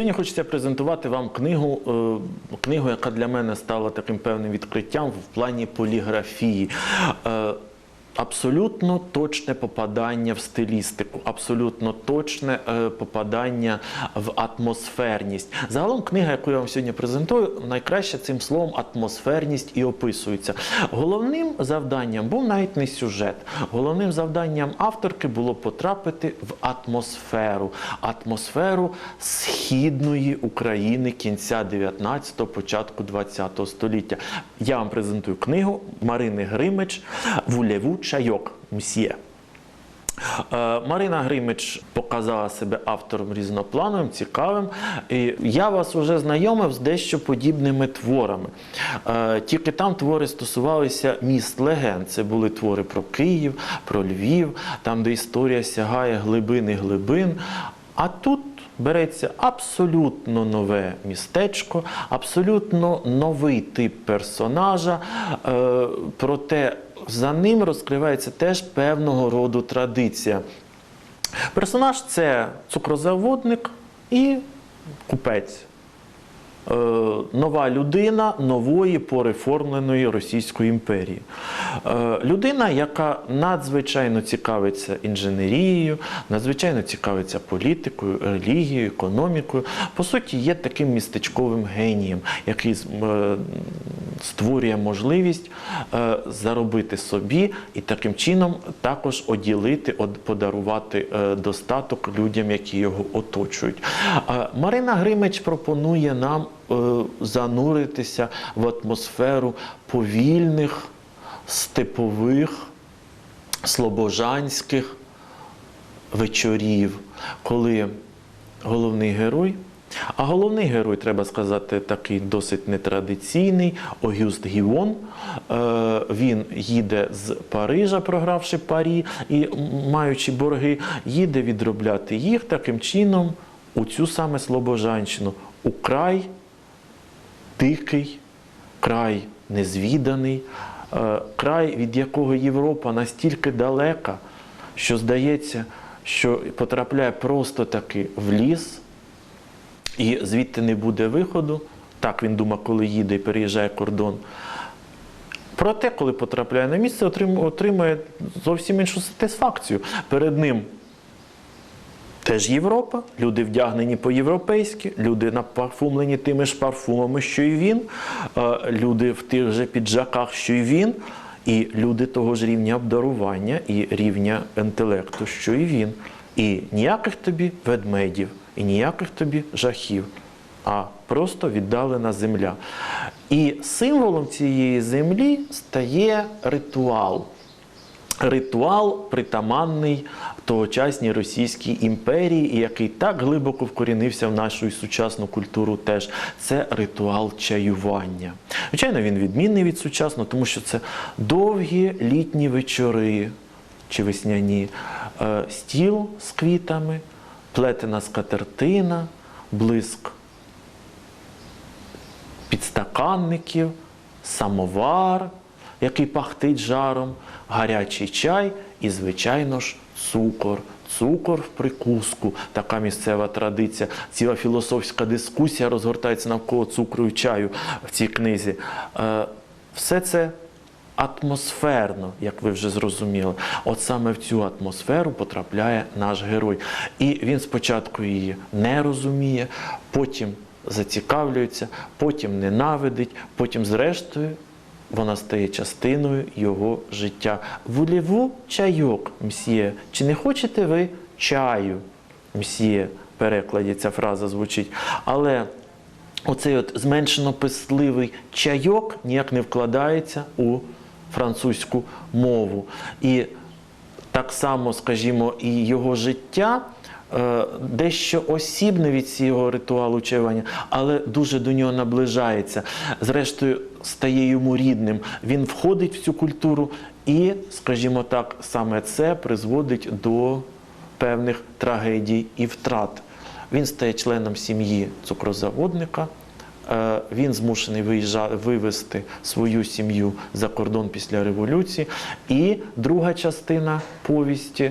Сьогодні хочеться презентувати вам книгу, е, книгу, яка для мене стала таким певним відкриттям в плані поліграфії. Абсолютно точне попадання в стилістику, абсолютно точне е, попадання в атмосферність. Загалом книга, яку я вам сьогодні презентую, найкраще цим словом атмосферність і описується. Головним завданням був навіть не сюжет. Головним завданням авторки було потрапити в атмосферу, атмосферу східної України кінця 19-го, початку 20-го століття. Я вам презентую книгу Марини Гримич Вулєву чайок мсьє. Е, Марина Гримич показала себе автором різноплановим, цікавим. І я вас вже знайомив з дещо подібними творами. Е, Тільки там твори стосувалися міст легенд. Це були твори про Київ, про Львів, там, де історія сягає глибини глибин. А тут береться абсолютно нове містечко, абсолютно новий тип персонажа. Е, проте за ним розкривається теж певного роду традиція. Персонаж це цукрозаводник і купець. Е, Нова людина нової пореформленої Російської імперії. Е, Людина, яка надзвичайно цікавиться інженерією, надзвичайно цікавиться політикою, релігією, економікою. По суті, є таким містечковим генієм, який е, створює можливість е, заробити собі і таким чином також оділити, подарувати е, достаток людям, які його оточують. Марина Гримич пропонує нам е, зануритися в атмосферу повільних, степових, слобожанських вечорів, коли головний герой. А головний герой, треба сказати, такий досить нетрадиційний Огюст Гіон. Е, Він їде з Парижа, програвши парі і маючи борги, їде відробляти їх таким чином у цю саме Слобожанщину, у край дикий, край незвіданий, е, край, від якого Європа настільки далека, що здається, що потрапляє просто таки в ліс, і звідти не буде виходу. Так він думає, коли їде і переїжджає кордон. Проте, коли потрапляє на місце, отримує зовсім іншу сатисфакцію. Перед ним Теж Європа, люди вдягнені по-європейськи, люди напарфумлені тими ж парфумами, що і він, е, люди в тих же піджаках, що і він, і люди того ж рівня обдарування і рівня інтелекту, що і він. І ніяких тобі ведмедів, і ніяких тобі жахів, а просто віддалена земля. І символом цієї землі стає ритуал ритуал притаманний тогочасній Російській імперії, який так глибоко вкорінився в нашу сучасну культуру теж, це ритуал чаювання. Звичайно, він відмінний від сучасного, тому що це довгі літні вечори чи весняні, е, стіл з квітами, плетена скатертина, блиск підстаканників, самовар, який пахтить жаром, гарячий чай і, звичайно ж, цукор. Цукор в прикуску, така місцева традиція. Ціла філософська дискусія розгортається навколо цукру і чаю в цій книзі. Е, Все це атмосферно, як ви вже зрозуміли. От саме в цю атмосферу потрапляє наш герой. І він спочатку її не розуміє, потім зацікавлюється, потім ненавидить, потім, зрештою, вона стає частиною його життя. Вуліву чайок, мсьє. Чи не хочете ви чаю, мсьє? Перекладі ця фраза звучить. Але оцей от зменшено писливий чайок ніяк не вкладається у французьку мову. І так само, скажімо, і його життя е, дещо осібне від цього ритуалу чаювання, але дуже до нього наближається. Зрештою, стає йому рідним. Він входить в цю культуру, і, скажімо так, саме це призводить до певних трагедій і втрат. Він стає членом сім'ї цукрозаводника. Е, Він змушений виїжджа- вивезти свою сім'ю за кордон після революції. І друга частина повісті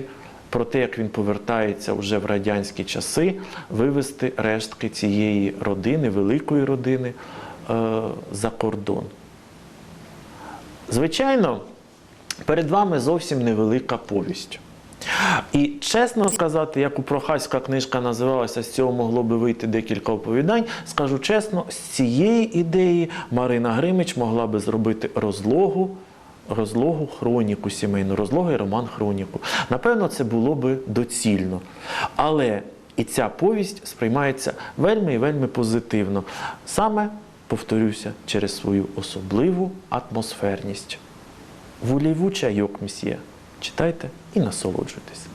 про те, як він повертається вже в радянські часи, вивести рештки цієї родини, великої родини е, за кордон. Звичайно, перед вами зовсім невелика повість. І чесно сказати, як у Прохаська книжка називалася, з цього могло би вийти декілька оповідань. Скажу чесно, з цієї ідеї Марина Гримич могла би зробити розлогу, розлогу хроніку сімейну, розлогий роман хроніку. Напевно, це було би доцільно. Але і ця повість сприймається вельми і вельми позитивно. Саме, повторюся, через свою особливу атмосферність. Вуліву чайок, мсьє. Читайте і насолоджуйтесь.